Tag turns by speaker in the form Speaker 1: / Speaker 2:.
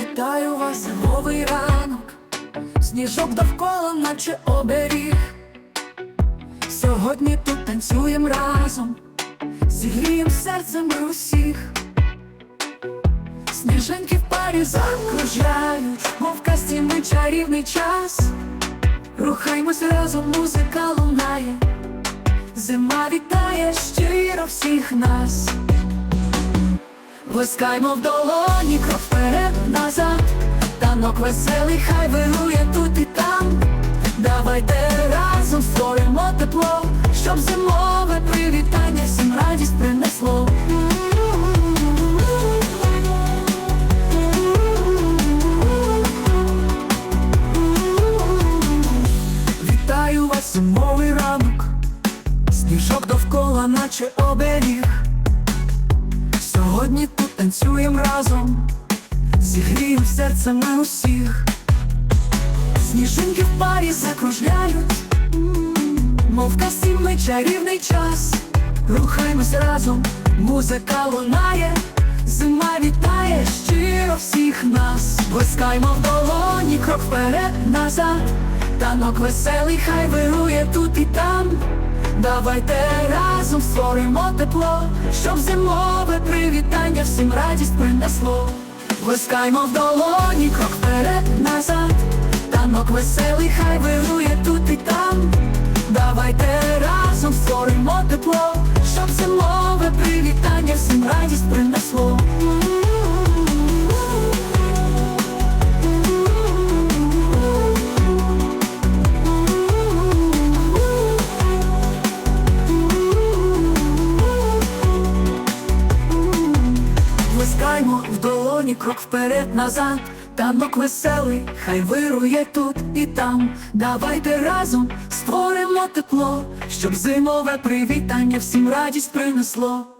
Speaker 1: Вітаю вас, зимовий ранок, сніжок довкола, наче оберіг. Сьогодні тут танцюєм разом, зігрієм серцем усіх. Сніжинки в парі закружляють, мов в казці ми чарівний час. Рухаймось разом, музика лунає, зима вітає щиро всіх нас. Блискаймо в долоні, назад, танок веселий, хай вирує тут і там. Давайте разом створимо тепло, щоб зимове привітання всім радість принесло. Вітаю вас, зимовий ранок, сніжок довкола, наче оберіг. Сьогодні тут танцюєм разом, зігрієм серце ми усіх, сніжинки в парі закружляють, мов ми чарівний час, рухаємось разом, музика лунає, зима вітає щиро всіх нас, блискаймо в долоні, крок вперед назад, танок веселий, хай вирує тут і там. Давайте разом створимо тепло, щоб зимове привітання всім радість принесло. Блискаймо в долоні, крок вперед назад, танок веселий, хай вирує тут і там. Давайте разом створимо тепло, щоб зимове привітання всім радість принесло. Долоні, крок вперед назад, танок веселий, хай вирує тут і там. Давайте разом створимо тепло, щоб зимове привітання всім радість принесло.